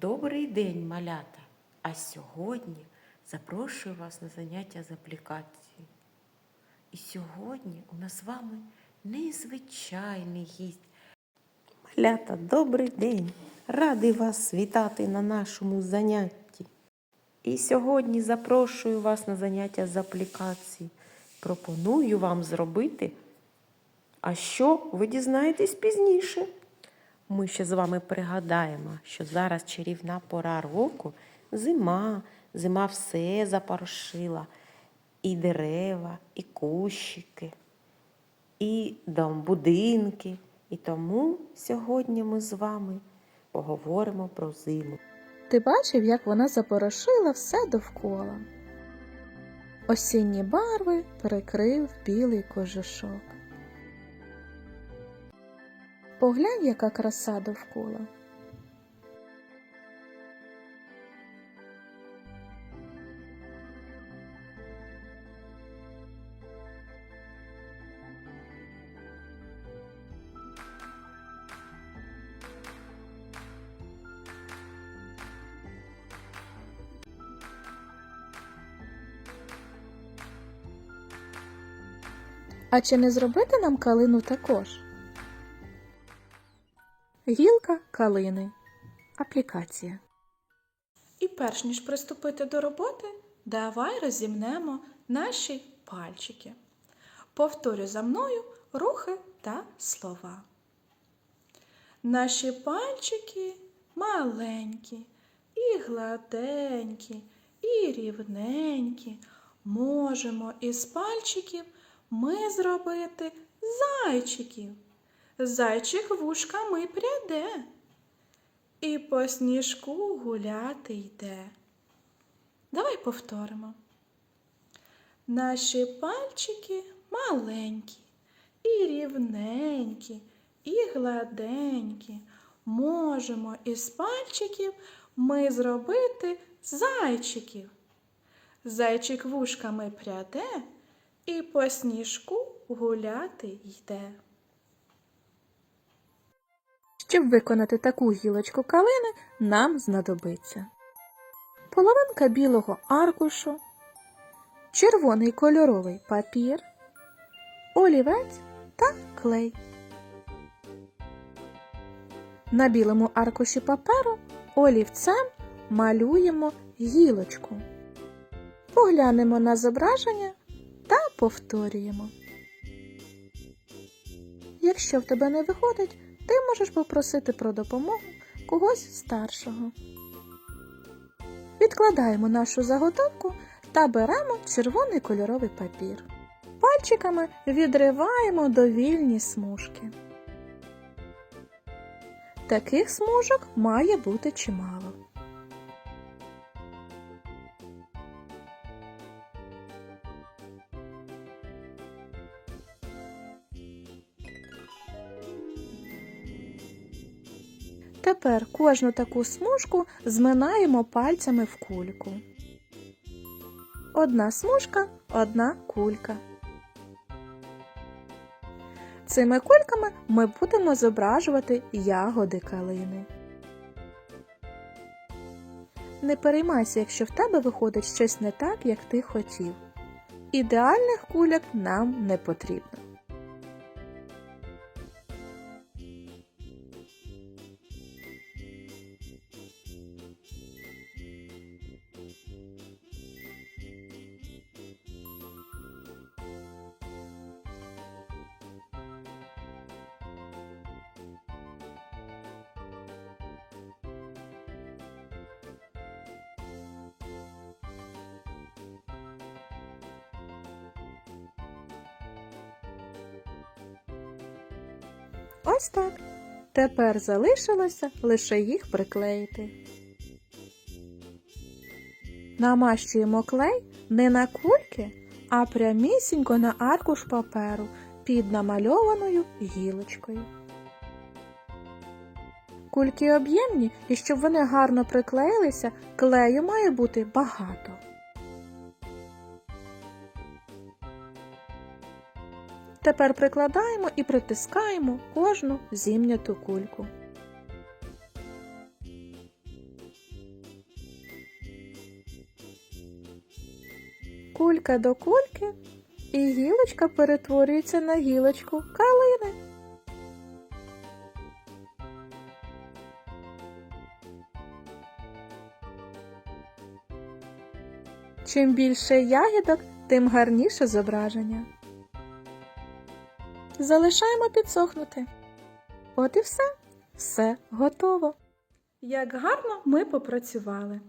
Добрий день, малята! А сьогодні запрошую вас на заняття з аплікації. І сьогодні у нас з вами незвичайний гість. Малята, добрий день! Радий вас вітати на нашому занятті. І сьогодні запрошую вас на заняття з аплікації. Пропоную вам зробити. А що ви дізнаєтесь пізніше? Ми ще з вами пригадаємо, що зараз чарівна пора року, зима, зима все запорошила. І дерева, і кущики, і дом, будинки. І тому сьогодні ми з вами поговоримо про зиму. Ти бачив, як вона запорошила все довкола. Осінні барви перекрив білий кожушок. Поглянь, яка краса довкола. А чи не зробити нам калину також? Гілка калини. Аплікація. І перш ніж приступити до роботи, давай розімнемо наші пальчики. Повторю за мною рухи та слова. Наші пальчики маленькі, і гладенькі, і рівненькі. Можемо із пальчиків ми зробити зайчиків. Зайчик вушками пряде, і по сніжку гуляти йде. Давай повторимо. Наші пальчики маленькі, і рівненькі, і гладенькі. Можемо із пальчиків ми зробити зайчиків. Зайчик вушками пряде і по сніжку гуляти йде. Щоб виконати таку гілочку калини, нам знадобиться половинка білого аркушу, червоний кольоровий папір, олівець та клей. На білому аркуші паперу олівцем малюємо гілочку. Поглянемо на зображення та повторюємо. Якщо в тебе не виходить, ти можеш попросити про допомогу когось старшого. Відкладаємо нашу заготовку та беремо червоний кольоровий папір. Пальчиками відриваємо довільні смужки. Таких смужок має бути чимало. Тепер кожну таку смужку зминаємо пальцями в кульку. Одна смужка, одна кулька. Цими кульками ми будемо зображувати ягоди калини. Не переймайся, якщо в тебе виходить щось не так, як ти хотів. Ідеальних кульок нам не потрібно. Ось так. Тепер залишилося лише їх приклеїти. Намащуємо клей не на кульки, а прямісінько на аркуш паперу під намальованою гілочкою. Кульки об'ємні, і щоб вони гарно приклеїлися, клею має бути багато. Тепер прикладаємо і притискаємо кожну зімняту кульку. Кулька до кульки і гілочка перетворюється на гілочку калини. Чим більше ягідок, тим гарніше зображення. Залишаємо підсохнути. От і все. Все готово. Як гарно ми попрацювали.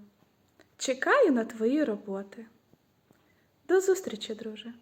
Чекаю на твої роботи. До зустрічі, друже!